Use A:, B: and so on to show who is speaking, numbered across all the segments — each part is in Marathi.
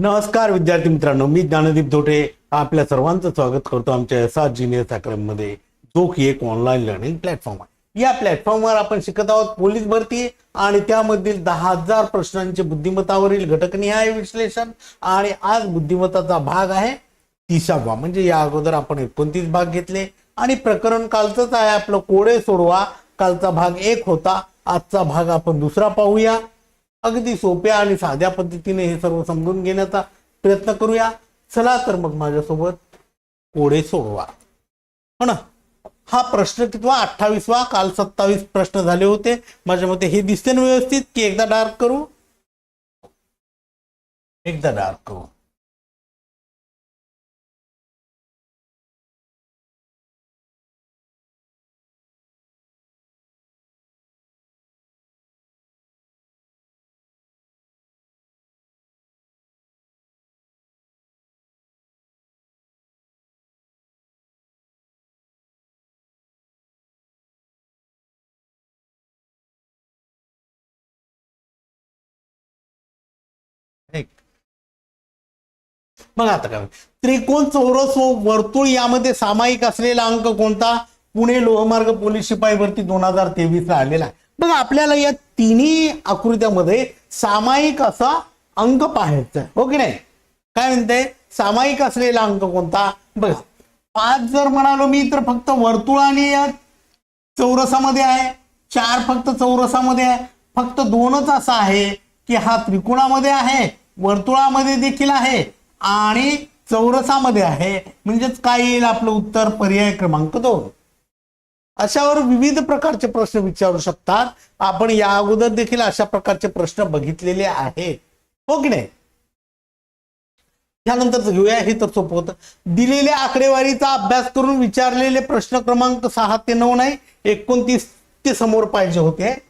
A: नमस्कार विद्यार्थी मित्रांनो. मी ज्ञानदीप धोटे. आपल्या सर्वांचं स्वागत करतो आमच्या एस आर जिनियस जो की एक ऑनलाईन लर्निंग प्लॅटफॉर्म आहे. या प्लॅटफॉर्मवर आपण शिकत आहोत. पोलीस भरती आणि त्यामधील दहा हजार प्रश्नांचे बुद्धिमत्तावरील घटकनिहाय विश्लेषण आणि आज बुद्धिमत्ताचा भाग आहे तिसावा. म्हणजे या अगोदर आपण एकोणतीस भाग घेतले आणि प्रकरण कालचंच आहे. आपलं कोडे सोडवा. कालचा भाग एक होता. आजचा भाग आपण दुसरा पाहूया. अगदी सोप्या आणि साध्या पद्धतीने हे सर्व समजून घेण्याचा प्रयत्न करूया. चला तर मग माझ्यासोबत कोडे सोडवा. हो ना? हा प्रश्न कितवा? अठ्ठावीसवा? काल सत्तावीस प्रश्न झाले होते. माझ्या मते हे दिसते ना व्यवस्थित की एकदा डार्क करू? एकदा डार्क करू. मग आता काय त्रिकोण चौरस व वर्तुळ यामध्ये सामायिक असलेला अंक कोणता? पुणे लोहमार्ग पोलीस शिपाई भरती दोन हजार तेवीसला आलेला आहे. बघा आपल्याला या तिन्ही आकृत्यामध्ये सामायिक असा अंक पाहायचा आहे. हो की नाही? काय म्हणते? सामायिक असलेला अंक कोणता? बघा पाच जर म्हणालो मी तर फक्त वर्तुळ आणि या चौरसामध्ये आहे. चार फक्त चौरसामध्ये आहे. फक्त दोनच असा आहे की हा त्रिकोणामध्ये आहे. वर्तुळामध्ये देखील आहे. आणि चौरसामध्ये आहे. म्हणजेच काय येईल आपलं उत्तर? पर्याय क्रमांक दोन. अशावर विविध प्रकारचे प्रश्न विचारू शकतात. आपण या अगोदर देखील अशा प्रकारचे प्रश्न बघितलेले आहेत. हो की नाही? त्यानंतर घेऊया. हे तर सोपं होतं. दिलेल्या आकडेवारीचा अभ्यास करून विचारलेले प्रश्न क्रमांक सहा ते नऊ नाही. एकोणतीस ते समोर पाहिजे होते.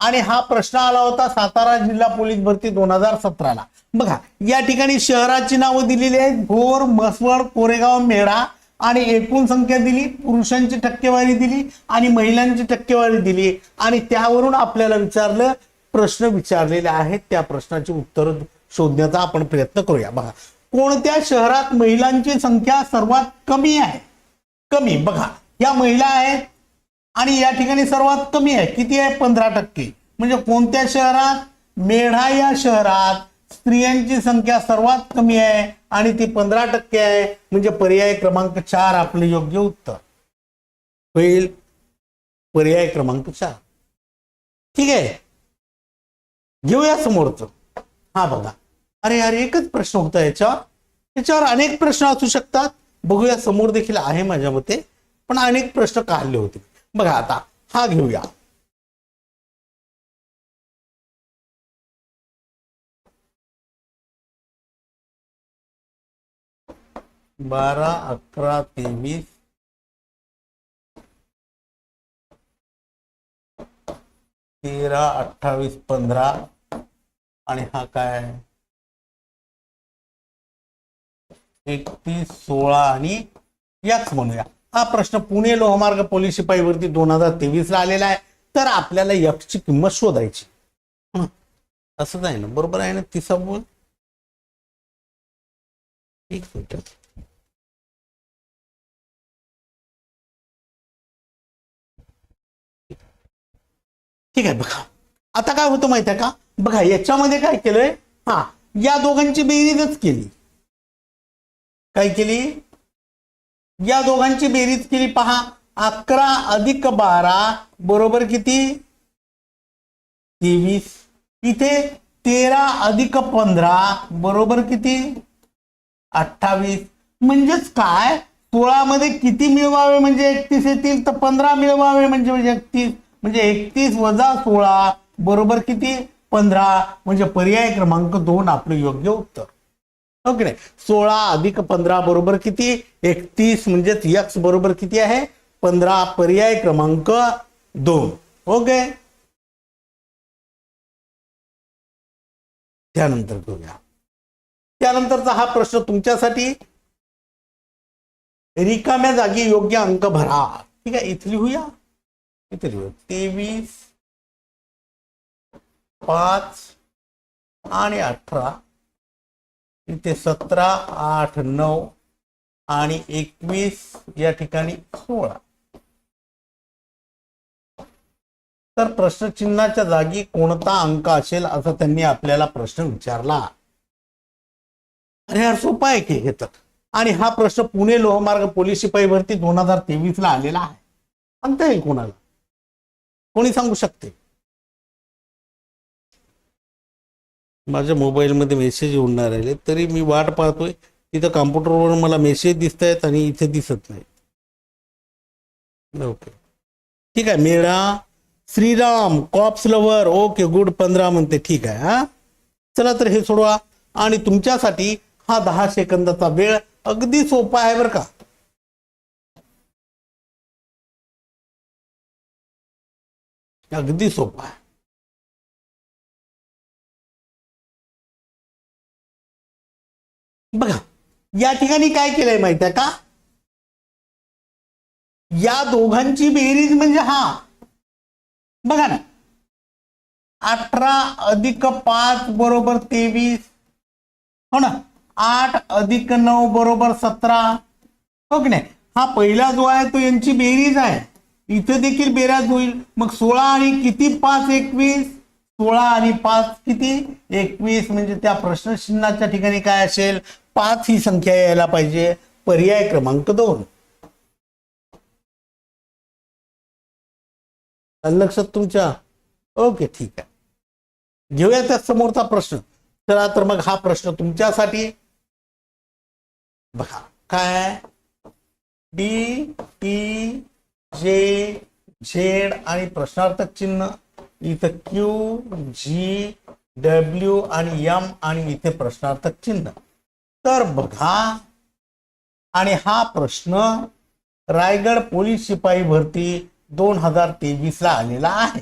A: आणि हा प्रश्न आला होता सातारा जिल्हा पोलीस भरती दोन हजार सतराला. बघा या ठिकाणी शहराची नावं दिलेली आहेत. भोर मसवड कोरेगाव मेढा आणि एकूण संख्या दिली. पुरुषांची टक्केवारी दिली आणि महिलांची टक्केवारी दिली. आणि त्यावरून आपल्याला विचारलं प्रश्न विचारलेले आहेत. त्या प्रश्नाची उत्तरं शोधण्याचा आपण प्रयत्न करूया. बघा कोणत्या शहरात महिलांची संख्या सर्वात कमी आहे? कमी. बघा या महिला आहेत आणि या ठिकाणी सर्वात कमी आहे. किती आहे? पंधरा टक्के. म्हणजे कोणत्या शहरात? मेढा या शहरात स्त्रियांची संख्या सर्वात कमी आहे आणि ती पंधरा टक्के आहे. म्हणजे पर्याय क्रमांक चार आपले योग्य उत्तर. होईल? पर्याय क्रमांक चार. ठीक आहे? घेऊया समोरच. हा बघा. अरे यार एकच प्रश्न होता याच्यावर. याच्यावर अनेक प्रश्न असू शकतात. बघूया समोर देखील आहे माझ्या मते. पण अनेक प्रश्न काढले होते. बघा आता हा घेऊया. बारा अकरा तेवीस. तेरा अठ्ठावीस पंधरा. आणि हा काय एकतीस सोळा आणि याच म्हणूया. हा प्रश्न पुणे लोहमार्ग पोलीस शिपाईवरती दोन हजार तेवीस ला आलेला आहे. तर आपल्याला यक्षची किंमत शोधायची. असंच आहे ना. बरोबर आहे ना तिसा बोल? एक मिनिट. ठीक आहे बघा. आता काय होतं माहिती आहे का? बघा याच्यामध्ये काय केलंय? हा या दोघांची बेरीजच केली. काय केली? या दोघांची बेरीज केली. पहा अकरा अधिक बारा बरोबर किती? तेवीस. इथे तेरा अधिक पंधरा बरोबर किती? अठ्ठावीस. म्हणजेच काय? सोळा मध्ये किती मिळवावे म्हणजे एकतीस येतील? तर पंधरा मिळवावे म्हणजे म्हणजे एकतीस. म्हणजे एकतीस वजा सोळा बरोबर किती? पंधरा. म्हणजे पर्याय क्रमांक दोन आपलं योग्य उत्तर. हो ओके नाही? सोळा अधिक पंधरा बरोबर किती? एकतीस म्हणजेच यक्स बरोबर किती आहे? पंधरा पर्याय क्रमांक दोन. हो ओके त्यानंतर करूया त्यानंतरचा हा प्रश्न तुमच्यासाठी. रिकाम्या जागी योग्य अंक भरा. ठीक आहे? इथे लिहूया इथे लिहूया तेवीस पाच आणि अठरा. इथे सतरा आठ नऊ आणि एकवीस या ठिकाणी सोळा. तर प्रश्नचिन्हाच्या जागी कोणता अंक असेल असं त्यांनी आपल्याला प्रश्न विचारला. अरे यार सोपा आहे की घेतात आणि हा प्रश्न पुणे लोहमार्ग पोलीस शिपाई भरती दोन हजार तेवीस ला आलेला आहे. सांगता येईल कोणाला? कोणी सांगू शकते? माझ्या मोबाईलमध्ये मेसेज उडणार राहिले. तरी मी वाट पाहतोय. तिथं कॉम्प्युटरवर मला मेसेज दिसत आहेत आणि इथे दिसत नाही. ओके ठीक आहे मेळा Shriram cops lover okay good पंधरा म्हणते. ठीक आहे हा. चला तर हे सोडवा. आणि तुमच्यासाठी हा दहा सेकंदाचा वेळ अगदी सोपा आहे बरं का. अगदी सोपा आहे. बघा या ठिकाणी काय केलंय माहिती आहे का? या दोघांची बेरीज म्हणजे हा. बघा ना. अठरा अधिक पाच बरोबर तेवीस. हो ना? आठ अधिक नऊ बरोबर सतरा. हो की नाही? हा पहिला जो आहे तो यांची बेरीज आहे. इथं देखील बेराज होईल. मग सोळा आणि किती? पाच एकवीस. सोळा आणि पाच किती? एकवीस. म्हणजे त्या प्रश्नचिन्हाच्या ठिकाणी काय असेल? पाच ही संख्या यायला पाहिजे. पर्याय क्रमांक दोन. लक्षात तुमच्या? ओके ठीक आहे. घेऊया त्या समोरचा प्रश्न. चला तर मग हा प्रश्न तुमच्यासाठी. बघा काय डी टी जे झेड आणि प्रश्नार्थक चिन्ह. इथं क्यू जी डब्ल्यू आणि यम आणि इथे प्रश्नार्थक चिन्ह. तर बघा. आणि हा प्रश्न रायगड पोलीस शिपाई भरती दोन हजार तेवीस ला आलेला आहे.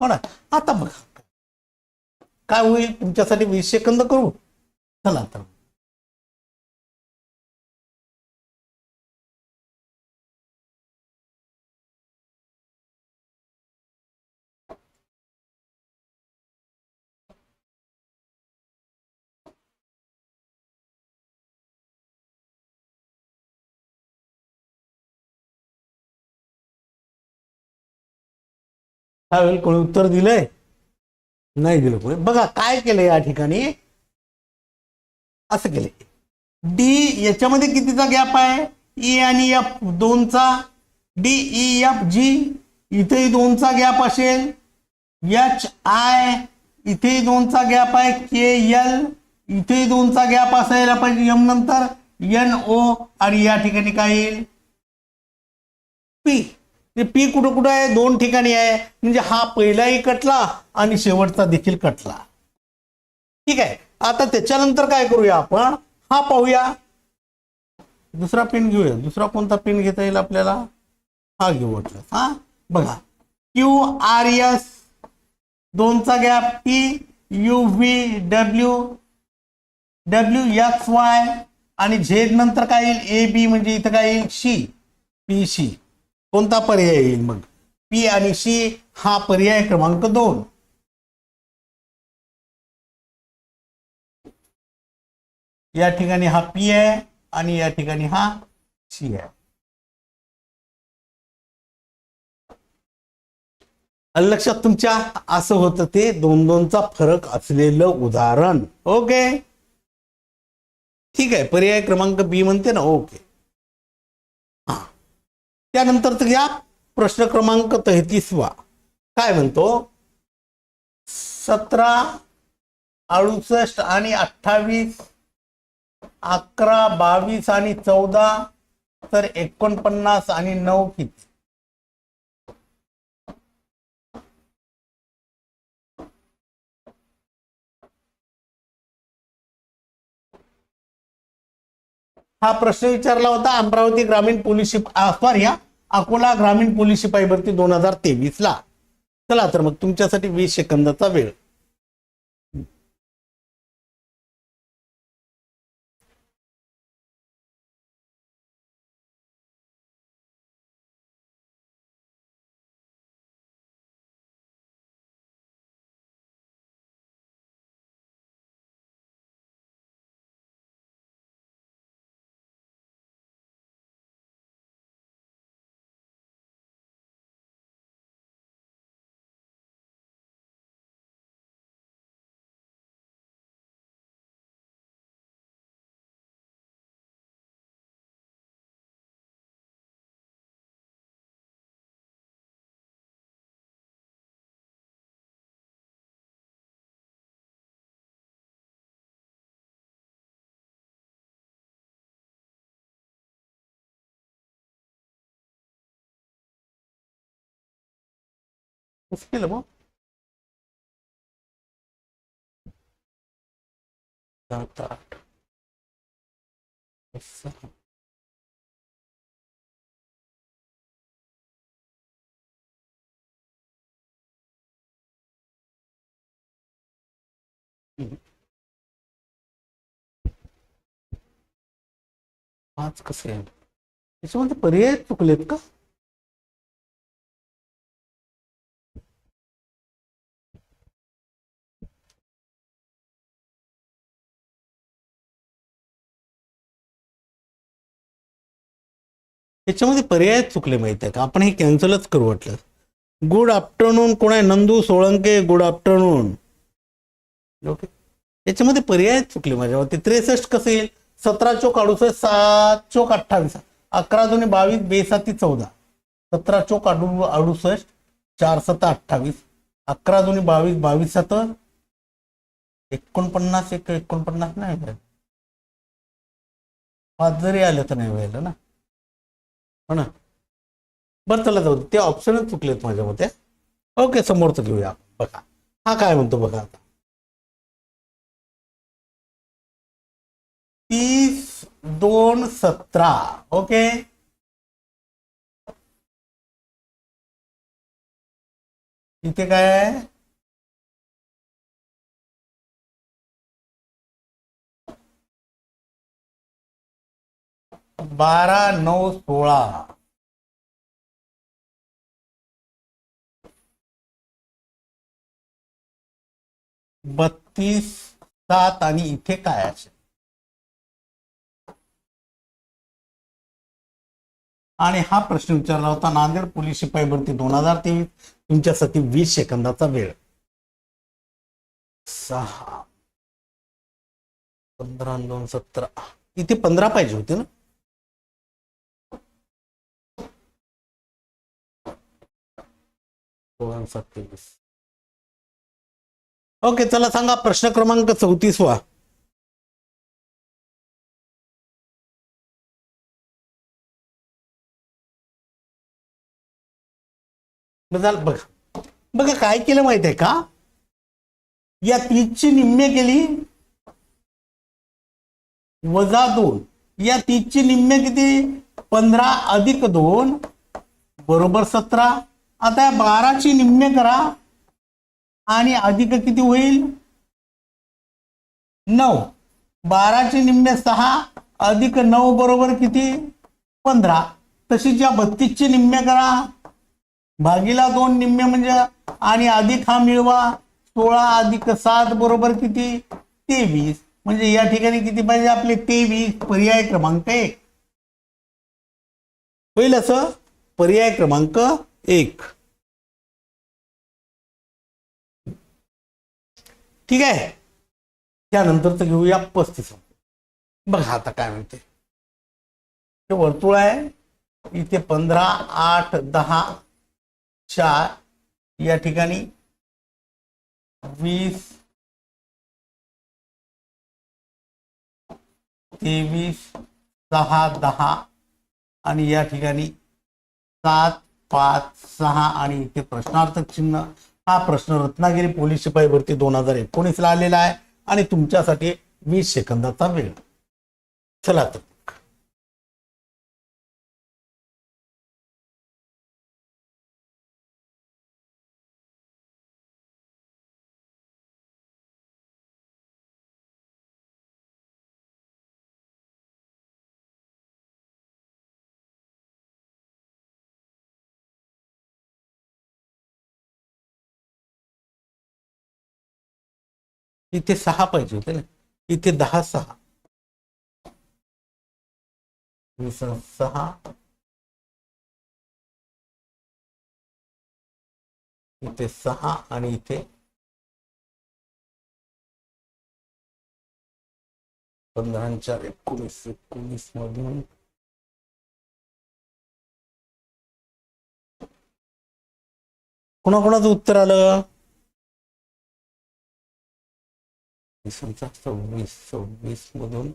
A: हो ना? आता बघा. काय होईल? तुमच्यासाठी वीस सेकंद करू. चला तर. त्यावेळेला कोणी उत्तर दिलंय? नाही दिलं कोणी. बघा काय केलं या ठिकाणी? असं केलंय. डी याच्यामध्ये कितीचा गॅप आहे? ई आणि एफ दोनचा. डी ई एफ जी इथेही दोनचा गॅप असेल. एच आय इथेही दोनचा गॅप आहे. के एल इथेही दोनचा गॅप असायला पाहिजे. एम नंतर एन ओ आणि या ठिकाणी काय येईल? पी पी कुठं कुठं आहे? दोन ठिकाणी आहे. म्हणजे हा पहिलाही कटला आणि शेवटचा देखील कटला. ठीक आहे. आता त्याच्यानंतर काय करूया आपण? हा पाहूया. दुसरा पेन घेऊया. दुसरा कोणता पेन घेता येईल आपल्याला? हा घेऊ वाटलं. हा? बघा. क्यू आर एस दोनचा gap P U V W W X Y आणि झेड नंतर काय येईल? ए बी म्हणजे इथं काय येईल? सी पी सी कोणता पर्याय येईल मग? पी आणि सी हा पर्याय क्रमांक दोन. या ठिकाणी हा पी आहे आणि या ठिकाणी हा सी आहे. लक्षात तुमच्या असं होतं ते दोन दोनचा फरक असलेलं उदाहरण. ओके? ठीक आहे पर्याय क्रमांक बी म्हणते ना ओके. त्यानंतर तर प्रश्न क्रमांक तेहतीसवा. काय म्हणतो? सतरा अडुसष्ट आणि अठ्ठावीस अकरा बावीस आणि चौदा तर एकोणपन्नास आणि नऊ किती? हा प्रश्न विचारला होता अमरावती ग्रामीण पोलीस शिप सॉरी हा. अकोला ग्रामीण पोलीस शिपाई भरती दोन हजार तेवीसला. चला तर मग तुमच्यासाठी वीस सेकंदाचा वेळ. कसं केलं मग सात आठ सहा पाच कसे आहे त्याच्यामध्ये पर्याय चुकलेत का त्याच्यामध्ये पर्याय चुकले माहिती आहे का? आपण हे कॅन्सलच करू वाटलं. गुड आफ्टरनून कोण आहे? Nandu Solanke good afternoon okay याच्यामध्ये पर्याय चुकले माझ्यावरती त्रेसष्ट कसं येईल? सतरा चोक अडुसष्ट सात चोक अठ्ठावीस. अकरा दोन्ही बावीस बेसाती चौदा. सतरा चोक अडु अडुसष्ट चार सत्ता अठ्ठावीस. अकरा दोन्ही बावीस बावीस सात एकोणपन्नास एक एकोणपन्नास नाही. व्हायला पाच जरी आलं तर नाही व्हायला ना. हो ना? बरं चला जाऊ ते ऑप्शनच चुकलेत माझ्या मते. ओके समोरचं घेऊया. बघा. हा काय म्हणतो बघा आता. तीस दोन सतरा. ओके इथे काय आहे? बारा नऊ सोळा. बत्तीस सात आणि इथे काय असेल? आणि हा प्रश्न विचारला होता नांदेड पोलीस शिपाई भरती दोन हजार तेवीस. तुमच्यासाठी वीस सेकंदाचा वेळ. सहा पंधरा दोन सतरा. इथे पंधरा पाहिजे होते ना? तेवीस ओके चला सांगा प्रश्न क्रमांक चौतीसवा. बघाल बघा. बघा काय केलं माहीत आहे का? या तीसची निम्मे केली. वजा दोन. या तीसची निम्मे किती? पंधरा अधिक दोन. बरोबर सतरा. आता या बाराची निम्मे करा. आणि अधिक किती होईल? नऊ. बाराचे निम्मे सहा अधिक नऊ बरोबर किती? पंधरा. तशीच या बत्तीसचे निम्मे करा. भागीला दोन निम्मे म्हणजे आणि अधिक हा मिळवा. सोळा अधिक सात बरोबर किती? तेवीस. म्हणजे या ठिकाणी किती पाहिजे आपले? तेवीस. पर्याय क्रमांक एक. होईल असं? पर्याय क्रमांक एक। ठीक आहे? त्यानंतरच घेऊया पस्तीस. बघा आता काय म्हणते. हे वर्तुळ आहे. इथे पंधरा आठ दहा चार या ठिकाणी वीस तेवीस सहा दहा आणि या ठिकाणी सात पाच सहा आणि इथे प्रश्नार्थक चिन्ह हा प्रश्न रत्नागिरी पोलीस शिपाई भरती दोन हजार एकोणीसला आलेला आहे आणि तुमच्यासाठी वीस सेकंदाचा वेळ. चला तर. इथे सहा पाहिजे होते ना. इथे दहा सहा. वीस सहा. इथे सहा आणि इथे पंधरा चार एकोणीस एकोणीस मधून कोणाकोणाचं उत्तर आलं? इसवीचा सव्वीस सव्वीस मधून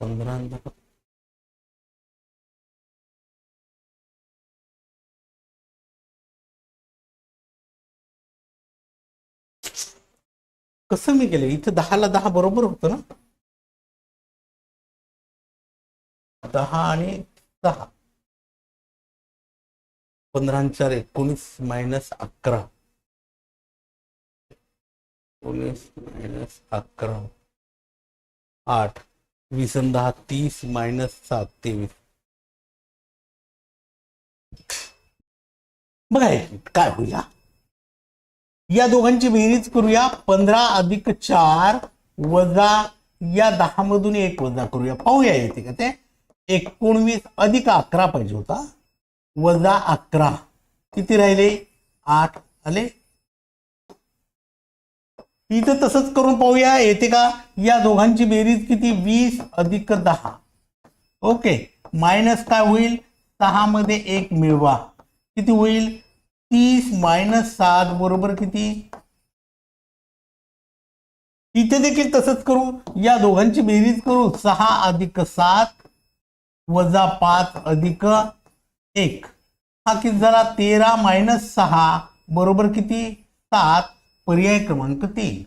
A: पंधरा कसं मी गेले इथं दहाला दहा बरोबर होत ना? दहा आणि दहा. पंधरा चार एकोणीस मायनस अकरा. एकोणीस मायनस अकरा. आठ. वीस दहा तीस मायनस सात तेवीस. बघा काय होईल या दोघांची बेरीज करूया. पंधरा अधिक चार वजा या दहा मधून एक वजा करूया. पाहूया येते का ते. एकोणवीस अधिक अकरा पाहिजे होता. वजा अकरा. किती राहिले? आठ आले? इथं तसंच करून पाहूया. येते का? या दोघांची बेरीज किती? वीस अधिक दहा. ओके. मायनस काय होईल? सहामध्ये एक मिळवा. किती होईल? तीस मायनस सात बरोबर किती? इथे देखील तसंच करू. या दोघांची बेरीज करू. सहा अधिक सात वजा पाच अधिक एक. हा किती झाला? तेरा मायनस सहा बरोबर किती? सात. पर्याय क्रमांक तीन.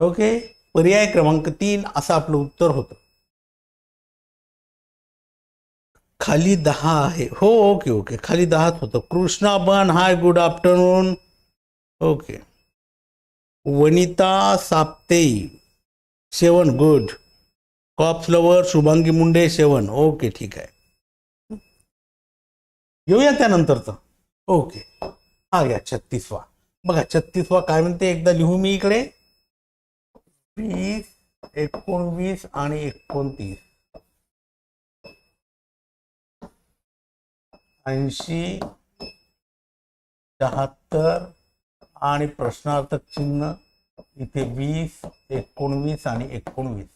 A: ओके पर्याय क्रमांक तीन असं आपलं उत्तर होतं. खाली दहा आहे. हो ओके ओके खाली दहाच होतं. कृष्णा बन hi good afternoon okay Vanita Sapte seven good cops lover Shubhangi Munde, seven. Okay ठीक आहे. येऊया त्यानंतरचं. ओके. हा घ्या छत्तीसवा. बघा छत्तीसवा काय म्हणते? एकदा लिहू मी इकडे. वीस एकोणवीस आणि एकोणतीस. ऐंशी शहात्तर आणि प्रश्नार्थक चिन्ह. इथे वीस एकोणवीस आणि एकोणवीस.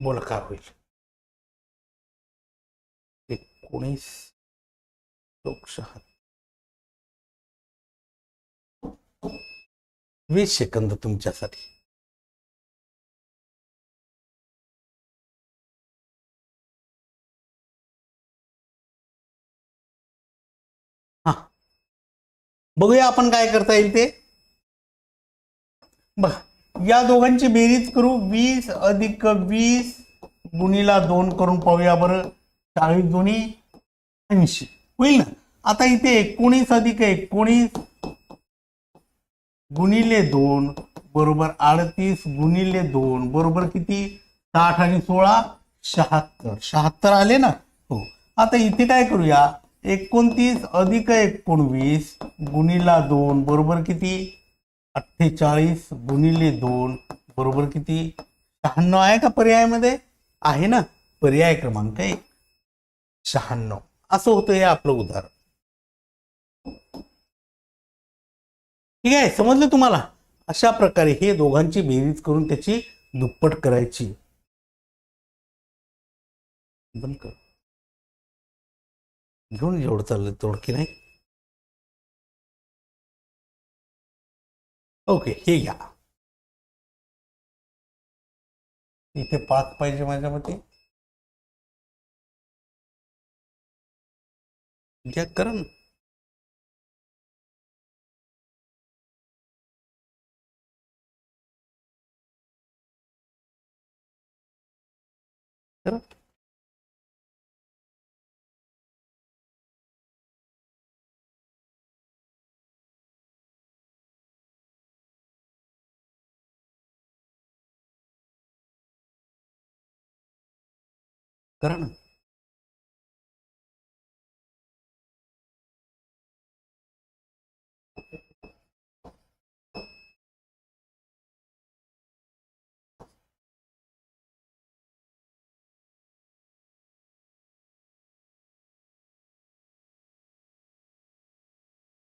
A: बोल काय होईल? एकोणीस लोकशहात्तर वीस सेकंद तुमच्यासाठी. हा. बघूया आपण काय करता येईल ते. बघा या दोघांची बेरीज करू. वीस अधिक वीस गुणीला दोन करून पाहूया बरं. चाळीस दोन्ही ऐंशी. होईल ना? आता इथे एकोणीस अधिक एकोणीस गुणिले दोन बरोबर अडतीस गुणिले दोन बरोबर किती? साठ आणि सोळा शहात्तर. शहात्तर आले ना? हो. आता इथे काय करूया? एकोणतीस अधिक एकोणवीस गुणिला दोन बरोबर किती? अठ्ठेचाळीस गुणिले दोन बरोबर किती? शहाण्णव आहे का पर्यायामध्ये? आहे ना? पर्याय क्रमांक एक. शहाण्णव. असं होतं हे आपलं उदाहरण. ठीक आहे समजलं तुम्हाला? अशा प्रकारे हे दोघांची बेरीज करून त्याची दुप्पट करायची. बंद कर. घेऊन जेवढं चाललं तेवढं की नाही? ओके हे घ्या. इथे पाच पाहिजे माझ्या मते. घ्या करा ना. करा. करा ना.